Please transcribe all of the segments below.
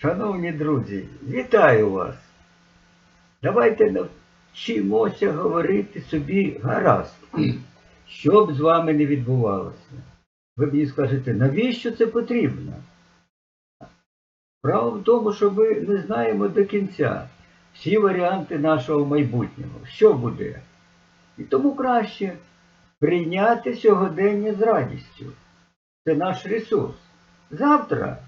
Шановні друзі, вітаю вас. Давайте навчимося говорити собі гаразд, що б з вами не відбувалося. Ви мені скажете, навіщо це потрібно? Право в тому, що ми не знаємо до кінця всі варіанти нашого майбутнього, що буде. І тому краще прийняти сьогодення з радістю. Це наш ресурс. Завтра,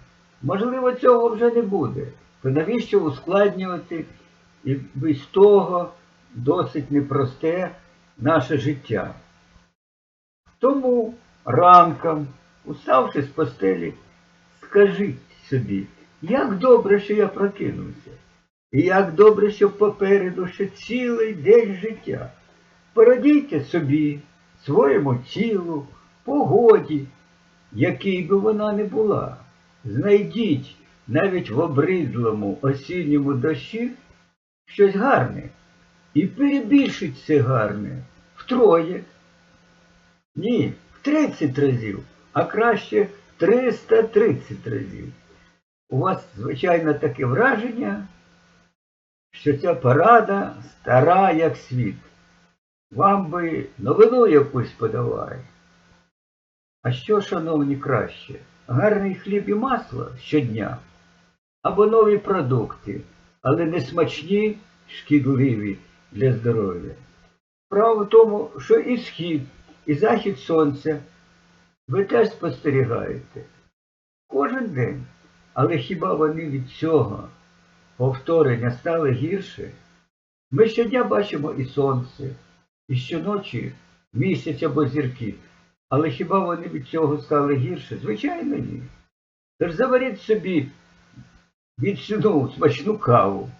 можливо, цього вже не буде. То навіщо ускладнювати і без того досить непросте наше життя? Тому ранком, уставши з постелі, скажіть собі, як добре, що я прокинувся, і як добре, що попереду ще цілий день життя. Порадійте собі, своєму тілу, погоді, якій би вона не була. Знайдіть навіть в обридлому осінньому дощі щось гарне і перебільшіть це гарне втроє. Ні, в 30 разів, а краще 330 разів. У вас, звичайно, таке враження, що ця парада стара, як світ. Вам би новину якусь подавай. А що, шановні, краще? Гарний хліб і масло щодня? Або нові продукти, але не смачні, шкідливі для здоров'я. Справа в тому, що і схід, і захід сонця ви теж спостерігаєте. Кожен день. Але хіба вони від цього повторення стали гірше? Ми щодня бачимо і сонце, і щоночі місяць або зірки. Але хіба вони від цього стали гірше? Звичайно, ні. Тож заваріть собі відсюди смачну каву,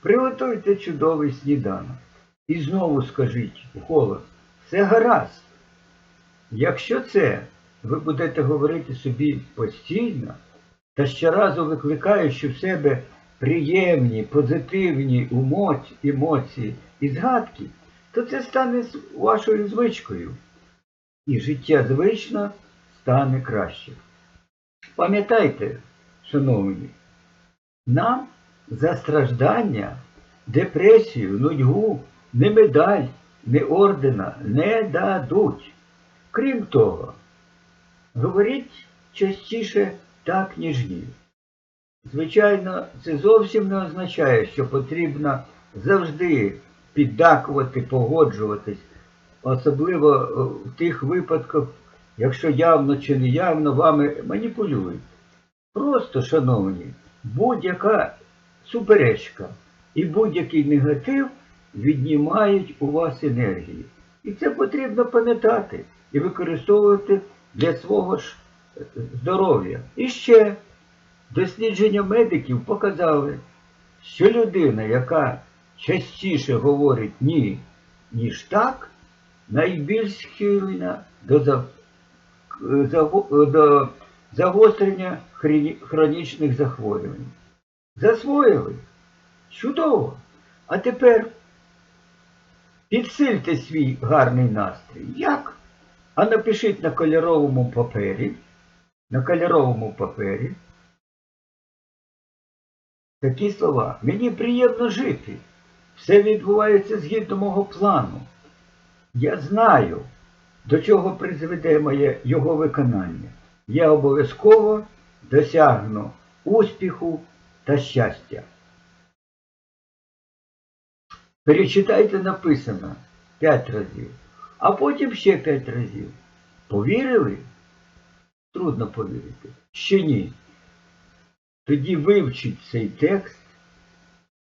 приготуйте чудовий сніданок. І знову скажіть голос, все гаразд. Якщо це ви будете говорити собі постійно, та щоразу викликаючи в себе приємні, позитивні емоції і згадки, то це стане вашою звичкою. І життя звично стане краще. Пам'ятайте, шановні, нам за страждання, депресію, нудьгу, не медаль, не ордена не дадуть. Крім того, говоріть частіше так, ніж ні. Звичайно, це зовсім не означає, що потрібно завжди піддакувати, погоджуватись, особливо е, в тих випадках, якщо явно чи неявно вами маніпулюють. Просто, шановні, будь-яка суперечка і будь-який негатив віднімають у вас енергії. І це потрібно пам'ятати і використовувати для свого ж е, здоров'я. І ще дослідження медиків показали, що людина, яка частіше говорить ні, ніж так, найбільш схильна до, до загострення хронічних захворювань. Засвоїли? Чудово! А тепер підсильте свій гарний настрій. Як? А напишіть на кольоровому папері, на кольоровому папері такі слова. Мені приємно жити. Все відбувається згідно мого плану. Я знаю, до чого призведе моє його виконання. Я обов'язково досягну успіху та щастя. Перечитайте написано п'ять разів, а потім ще п'ять разів. Повірили? Трудно повірити. Ще ні. Тоді вивчіть цей текст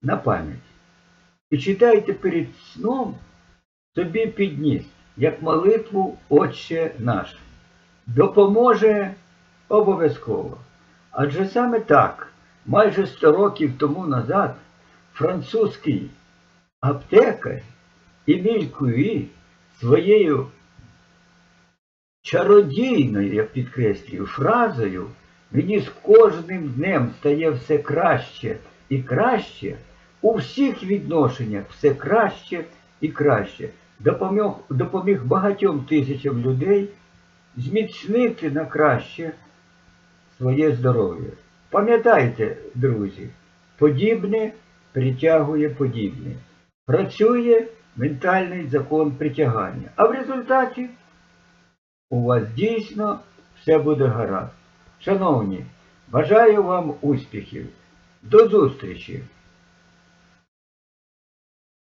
на пам'ять. І читайте перед сном собі підніс, як молитву Отче наш. Допоможе обов'язково. Адже саме так, майже 100 років тому назад, французький аптекар Еміль Кюві своєю чародійною, я підкреслюю, фразою мені з кожним днем стає все краще і краще, у всіх відношеннях все краще і краще. Допоміг, допоміг багатьом тисячам людей зміцнити на краще своє здоров'я. Пам'ятайте, друзі, подібне притягує подібне. Працює ментальний закон притягання. А в результаті у вас дійсно все буде гаразд. Шановні, бажаю вам успіхів. До зустрічі!